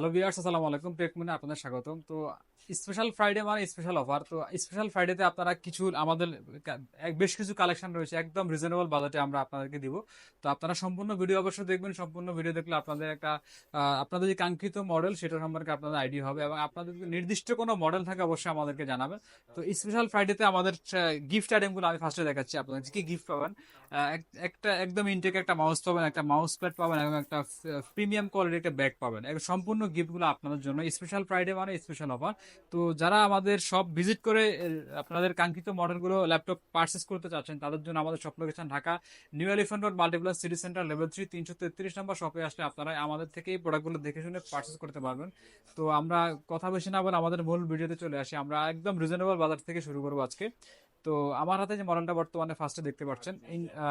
Hello viewers আসসালামু আলাইকুম। টেকমিনে আপনাদের স্বাগতম। তো স্পেশাল ফ্রাইডে মানে স্পেশাল অফার তো স্পেশাল ফ্রাইডেতে আপনারা কিছু আমাদের বেশ কিছু কালেকশন রয়েছে। একদম রিজনেবল বাজেটে আমরা আপনাদেরকে দিব। তো আপনারা সম্পূর্ণ ভিডিও অবশ্যই দেখবেন। সম্পূর্ণ ভিডিও দেখলে আপনাদের একটা আপনাদের যে কাঙ্ক্ষিত মডেল সেটা সম্পর্কে আপনাদের আইডিয়া হবে এবং আপনাদের নির্দিষ্ট কোনো মডেল থাকে, অবশ্যই আমাদেরকে জানাবেন। তো স্পেশাল ফ্রাইডেতে আমাদের গিফট আইটেমগুলো আমি ফার্স্টে দেখাচ্ছি আপনাদের। কি গিফট পাবেন? একটা একদম ইনটেক একটা মাউস পাবেন, একটা মাউস প্যাড পাবেন এবং একটা প্রিমিয়াম কোয়ালিটির একটা ব্যাগ পাবেন। সম্পূর্ণ গিফটগুলো আপনাদের জন্য স্পেশাল ফ্রাইডে মানে স্পেশাল অফার তো যারা আমাদের সব ভিজিট করে আপনাদের কাঙ্ক্ষিত মডেলগুলো ল্যাপটপ পারচেস করতে চাচ্ছেন, তাদের জন্য আমাদের সব location Dhaka New Elephant Road Multiplan City Centre level three তিনশো তেত্রিশ নম্বর শপে আসলে আপনারা আমাদের থেকে এই প্রোডাক্টগুলো দেখে শুনে পারচেস করতে পারবেন। তো আমরা কথা বেশি না বলে আমাদের মূল ভিডিওতে চলে আসি। আমরা একদম রিজনেবল বাজার থেকে শুরু করব আজকে। তো আমার হাতে যে মডেলটা বর্তমানে ফার্স্টে দেখতে পাচ্ছেন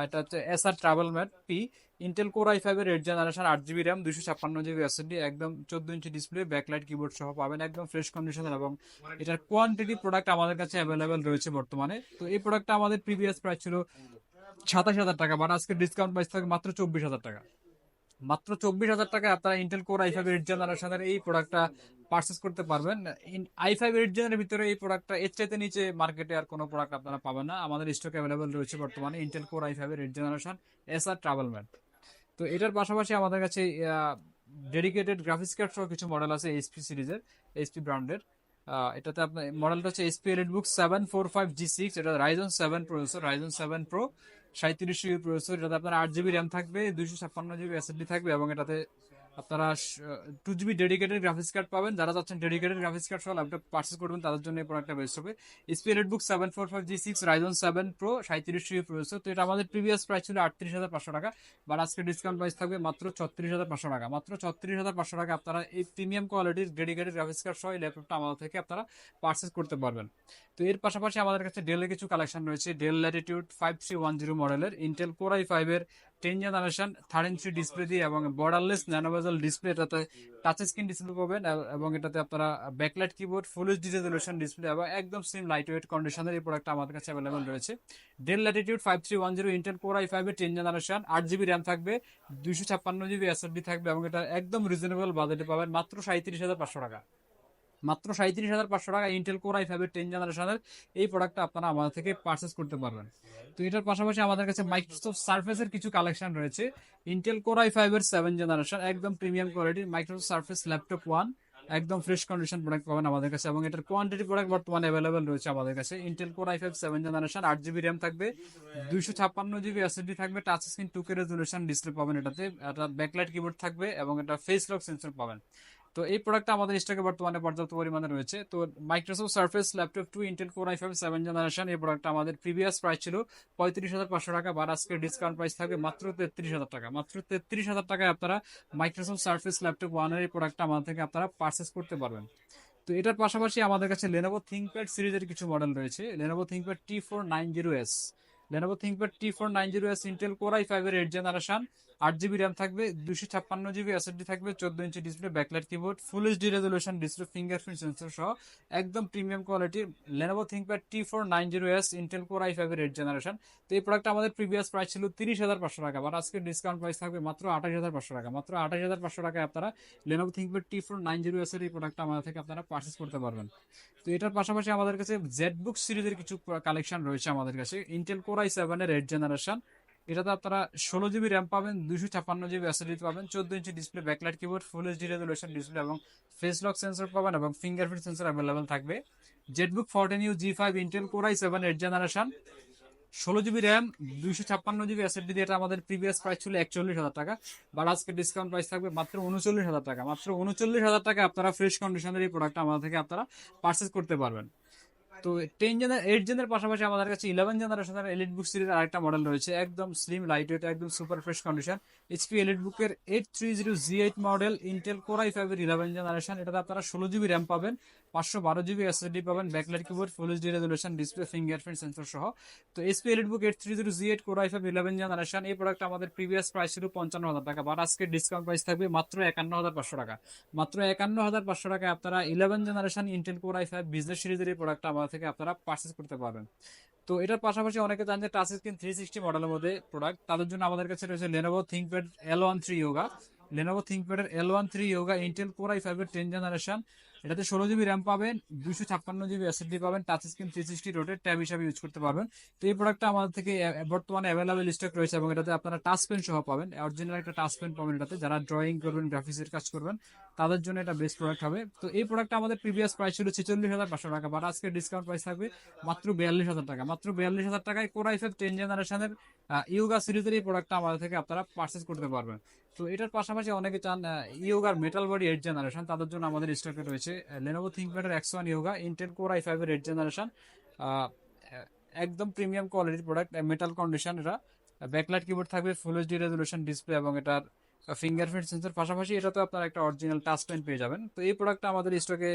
এটা হচ্ছে Acer Travel Mate P Intel Core i ফাইভের এইট জেনারেশন আট জিবি র্যাম দুশো ছাপ্পান্ন জিবি এসএসডি একদম চোদ্দ ইঞ্চি ডিসপ্লে ব্যাকলাইট কিবোর্ড সহ পাবেন একদম ফ্রেশ কন্ডিশনের এবং এটার কোয়ান্টিটি প্রোডাক্ট আমাদের কাছে অ্যাভেলেবেল রয়েছে বর্তমানে। তো এই প্রোডাক্টটা আমাদের প্রিভিয়াস প্রাইস ছিল সাতাশ হাজার টাকা বাট আজকে ডিসকাউন্ট প্রাইস থাকে মাত্র চব্বিশ হাজার টাকা। মাত্র চব্বিশ হাজার টাকায় আপনারা Intel Core i five eight জেনারেশনের এই প্রোডাক্টটা পারচেস করতে পারবেন। আই ফাইভ এইট জেনের ভিতরে এই প্রোডাক্টটা এর চাইতে নিচে মার্কেটে আর কোনো প্রোডাক্ট আপনারা পাবেন না। আমাদের স্টক অ্যাভেলেবেল রয়েছে বর্তমানে Intel Core i five eight generation Acer Travel Mate তো এটার পাশাপাশি আমাদের কাছে ডেডিকেটেড গ্রাফিক্স কার্ড সহ কিছু মডেল আছে এইচপি সিরিজের এইচপি ব্র্যান্ডের এটাতে আপনার মডেলটা হচ্ছে HP Elite Book seven four five G six এটা Ryzen seven processor Ryzen seven Pro সাঁত্রিশ জিবি প্রসেসর এটাতে আপনার আট জিবি র্যাম থাকবে, দুইশো ছাপ্পান্ন জিবি এসএসডি থাকবে, এবং এটাতে আপনারা two GB dedicated graphics card পাবেন। যারা চাচ্ছেন ডেডিকেটেড গ্রাফিক্স কার্ড সহ ল্যাপটপ পার্চেস করবেন, তাদের জন্য এই প্রোডাক্টটা বেস্ট হবে। HP Book seven four five G six Ryzen seven Pro সাঁত্রিশ জিবি প্রসেসর তো এটা আমাদের প্রিভিয়াস প্রাইস ছিল আটত্রিশ হাজার পাঁচশো টাকা। বাট আজকে ডিসকাউন্ট প্রাইস থাকবে মাত্র ছত্রিশ হাজার পাঁচশো টাকা। মাত্র ছত্রিশ হাজার পাঁচশো টাকা আপনারা এই প্রিমিয়াম কোয়ালিটির ডেডিকেটেড গ্রাফিক্স কার্ড সহ এই ল্যাপটপটা আমাদের থেকে আপনারা পার্চেস করতে পারবেন। তো এর পাশাপাশি আমাদের কাছে ডেলের কিছু কালেকশন রয়েছে। Dell Latitude five three one zero মডেলের ইন্টেল কোরাই ফাইভের ten generation third inch display দিয়ে এবং বর্ডারলেস ন্যানোভেজাল ডিসপ্লে এটাতে টাচ স্ক্রিন ডিসপ্লে পাবেন এবং এটাতে আপনারা backlight keyboard full HD resolution display এবং একদম সিম লাইট ওয়েট কন্ডিশনের এই প্রোডাক্ট আমাদের কাছে অ্যাভেলেবল রয়েছে। Dell Latitude five three one zero Intel Core i ফাইভের টেন জেনারেশন আট জিবি র্যাম থাকবে, দুইশো ছাপ্পান্ন জিবি এসএসডি থাকবে এবং এটা একদম রিজনেবল বাজেটে পাবেন, মাত্র সাঁত্রিশ হাজার পাঁচশো টাকা। মাত্র সাঁত্রিশ হাজার পাঁচশো টাকা ইন্টেল কোর আই ফাইভের টেন জেনারেশনের এই প্রোডাক্টটা আপনারা আমাদের থেকে পারচেস করতে পারবেন। তো এটার পাশাপাশি আমাদের কাছে মাইক্রোসফট সার্ফেসের কিছু কালেকশন রয়েছে। ইন্টেল কোর আই ফাইভের সেভেন জেনারেশন একদম premium quality Microsoft Surface laptop one একদম ফ্রেশ কন্ডিশন প্রোডাক্ট পাবেন আমাদের কাছে এবং এটার কোয়ান্টিটি প্রোডাক্ট বর্তমানে অ্যাভেলেবেল রয়েছে আমাদের কাছে। Intel Core i five seven generation আট জিবি র্যাম থাকবে, দুইশো ছাপ্পান্ন জিবি এসএসডি থাকবে touch screen two K resolution display পাবেন এটাতে এটা ব্যাকলাইট কিবোর্ড থাকবে এবং এটা ফেস লক সেন্সর পাবেন। তো এই প্রোডাক্টটা আমাদের স্টকে বর্তমানে পর্যাপ্ত পরিমাণে রয়েছে। তো Microsoft Surface laptop two Intel Core i five seven generation এই প্রোডাক্টটা আমাদের প্রিভিয়াস প্রাইস ছিল পঁয়ত্রিশ হাজার পাঁচশো টাকা বা আজকে ডিসকাউন্ট প্রাইস থাকবে মাত্র তেত্রিশ হাজার টাকা। মাত্র তেত্রিশ হাজার টাকায় আপনারা মাইক্রোসফট সার্ফেস ল্যাপটপ ওয়ানের এই প্রোডাক্টটা আমাদের থেকে আপনারা পারচেস করতে পারবেন। তো এটার পাশাপাশি আমাদের কাছে লেনোভো থিঙ্কপ্যাড সিরিজের কিছু মডেল রয়েছে। Lenovo ThinkPad T four nine zero S Lenovo ThinkPad T four nine zero S Intel Core i ফাইভের এইট জেনারেশন আট জিবি র্যাম থাকবে দুশো ছাপ্পান্ন জিবি এসএসডি থাকবে, চোদ্দ inch display backlight keyboard full HD resolution display fingerprint sensor সহ একদম premium কোয়ালিটির Lenovo ThinkPad T four nine zero S Intel Core i ফাইভের এইট জেনারেশন তো এই প্রোডাক্ট আমাদের প্রিভিয়াস প্রাইস ছিল তিরিশ হাজার পাঁচশো টাকা বাট আজকে ডিসকাউন্ট প্রাইস থাকবে মাত্র আঠাশ হাজার পাঁচশো টাকা। মাত্র আঠাশ হাজার পাঁচশো টাকায় আপনারা Lenovo ThinkPad T four nine zero S এর এই প্রোডাক্টটা আমাদের থেকে আপনারা পারচেস করতে পারবেন। তো এটার পাশাপাশি আমাদের কাছে জেড বুক সিরিজের কিছু কালেকশন রয়েছে আমাদের কাছে। ইন্টেল কোর আই সেভেনের এইট জেনারেশন এটাতে আপনারা ষোলো জিবি র্যাম পাবেন দুশো ছাপ্পান্ন জিবি এসএসডি পাবেন, চোদ্দ inch display backlight keyboard full HD resolution display এবং ফেস লক সেন্সর পাবেন এবং ফিঙ্গারপ্রিন্ট সেন্সর অ্যাভেলেবেল থাকবে। ZenBook fourteen U G five Intel Core i seven eight generation ষোলো জিবি র্যাম দুইশো ছাপ্পান্ন জিবি এসএসডি এটা আমাদের প্রিভিয়াস প্রাইস ছিল একচল্লিশ হাজার টাকা। বাট আজকে ডিসকাউন্ট প্রাইস থাকবে মাত্র উনচল্লিশ হাজার টাকা। মাত্র উনচল্লিশ হাজার টাকা আপনারা ফ্রেশ কন্ডিশনের এই প্রোডাক্ট আমাদের থেকে আপনারা পারচেস করতে পারবেন। তো টেন জেনার এইট জেনের পাশাপাশি আমাদের কাছে ইলেভেন জেনারেশনের এলিট বুক সিরিজের আরেকটা মডেল রয়েছে, একদম স্লিম লাইট ওয়েট একদম super fresh condition HP Elite বুকের eight three zero G eight model Intel Core i ফাইভের ইলেভেন জেনারেশন এটাতে আপনারা ষোলো জিবি র্যাম পাবেন, পাঁচশো বারো জিবি এসএসডি পাবেন backlight keyboard full HD resolution display fingerprint sensor সহ। তো HP Elite Book eight three zero G eight Core i five eleven generation এই প্রোডাক্ট আমাদের প্রিভিয়াস প্রাইস ছিল পঞ্চান্ন হাজার টাকা বাট আজকে ডিসকাউন্ট প্রাইস থাকবে মাত্র একান্ন হাজার পাঁচশো টাকা। মাত্র একান্ন হাজার পাঁচশো টাকায় আপনারা eleven generation Intel Core i five business সিরিজের এই প্রোডাক্টটা আমাদের থেকে আপনারা পারচেস করতে পারবেন। তো এটার পাশাপাশি অনেকে জানেন যে টাচ স্ক্রিন থ্রি সিক্সটি মডেলের মধ্যে প্রোডাক্ট তাদের জন্য আমাদের কাছে রয়েছে Lenovo ThinkPad L one three Yoga Lenovo থিঙ্কপ্যাডের L one three Yoga Intel Core i ফাইভের টেন জেনারেশন এটাতে ষোলো জিবি র্যাম পাবেন দুশো ছাপ্পান্ন জিবি এসএসডি পাবেন টাচ স্ক্রিন থ্রি সিক্সটি রোটের ট্যাব হিসাবে ইউজ করতে পারবেন। তো এই প্রোডাক্টটা আমাদের থেকে বর্তমানে অ্যাভেলেবেল স্টক রয়েছে এবং এটাতে আপনারা টাচ পেন সহ পাবেন। অরিজিনাল একটা টাচ পেন পাবেন এটাতে, যারা ড্রয়িং করবেন গ্রাফিক্সের কাজ করবেন, তাদের জন্য এটা বেস্ট প্রোডাক্ট হবে। তো এই প্রোডাক্টটা আমাদের প্রিভিয়াস প্রাইস ছিল ছেচল্লিশ হাজার পাঁচশো টাকা বাট আজকে ডিসকাউন্ট প্রাইস থাকবে মাত্র বিয়াল্লিশ হাজার টাকা। মাত্র বিয়াল্লিশ হাজার টাকায় কোর আই ফাইভ টেন জেনারেশনের ইয়োগা সিরিজের এই প্রোডাক্টটা আমাদের থেকে আপনারা পারচেস করতে পারবেন। তো এটার পাশাপাশি অনেকে চান ইয়োগার মেটাল বডি এইট জেনারেশন তাদের জন্য আমাদের স্টকে রয়েছে Lenovo থিঙ্কপ্যাডের X one Yoga Intel Core i ফাইভের এইট জেনারেশন একদম প্রিমিয়াম কোয়ালিটির প্রোডাক্ট মেটাল কন্ডিশন এটা ব্যাকলাইট কিবোর্ড থাকবে ফুল এইচডি রেজলিউশন ডিসপ্লে এবং এটার ফিঙ্গারপ্রিন্ট সেন্সর পাশাপাশি এটাতে আপনারা একটা অরিজিনাল টাচ পেন পেয়ে যাবেন। তো এই প্রোডাক্টটা আমাদের স্টকে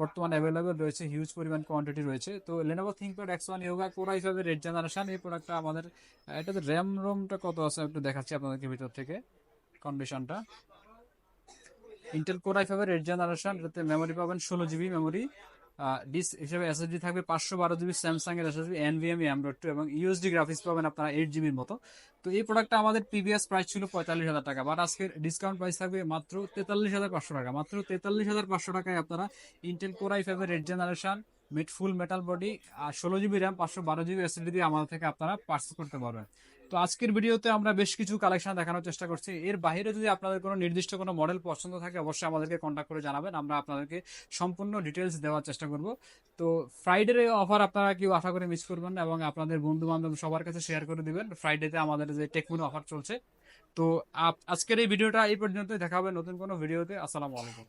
বর্তমানে অ্যাভেলেবেল রয়েছে হিউজ পরিমাণ কোয়ান্টিটি রয়েছে। তো Lenovo ThinkPad X one Yoga Core ফাইভের রেড জেনারেশন এই প্রোডাক্টটা আমাদের এটাতে র্যাম রোমটা কত আছে একটু দেখাচ্ছি আপনাদেরকে ভিতর থেকে কন্ডিশনটা ইন্টেল কোর আই ফাইভের রেড জেনারেশন এটাতে মেমোরি পাবেন ষোলো জিবি মেমোরি ডিস হিসেবে এসএসডি থাকবে পাঁচশো বারো জিবি স্যামসাং এর এসএসডি এনভিএমই অ্যামরোড টু এবং ইউএসডি গ্রাফিক্স পাবেন আপনারা এইট জিবির মতো। তো এই প্রোডাক্টটা আমাদের প্রিভিয়াস প্রাইস ছিল পঁয়তাল্লিশ হাজার টাকা বাট আজকের ডিসকাউন্ট প্রাইস থাকবে মাত্র তেতাল্লিশ হাজার পাঁচশো টাকা। মাত্র তেতাল্লিশ হাজার পাঁচশো টাকায় আপনারা ইন্টেল কোর আই ফাইভের red generation mid full metal body আর ষোলো জিবি র্যাম পাঁচশো বারো জিবি এসএসডি দিয়ে আমাদের থেকে আপনারা পার্সেল করতে পারবেন। তো আজকের ভিডিওতে আমরা বেশ কিছু কালেকশন দেখানোর চেষ্টা করছি। এর বাইরে যদি আপনাদের কোনো নির্দিষ্ট কোনো মডেল পছন্দ থাকে, অবশ্যই আমাদেরকে কন্ট্যাক্ট করে জানাবেন। আমরা আপনাদেরকে সম্পূর্ণ ডিটেলস দেওয়ার চেষ্টা করব। তো ফ্রাইডের অফার আপনারা কেউ আশা করে মিস করবেন এবং আপনাদের বন্ধু বান্ধব সবার কাছে শেয়ার করে দিবেন। ফ্রাইডেতে আমাদের যে টেকমুনো অফার চলছে। তো আজকের এই ভিডিওটা এই পর্যন্তই। দেখা হবে নতুন কোনো ভিডিওতে আসসালামু আলাইকুম।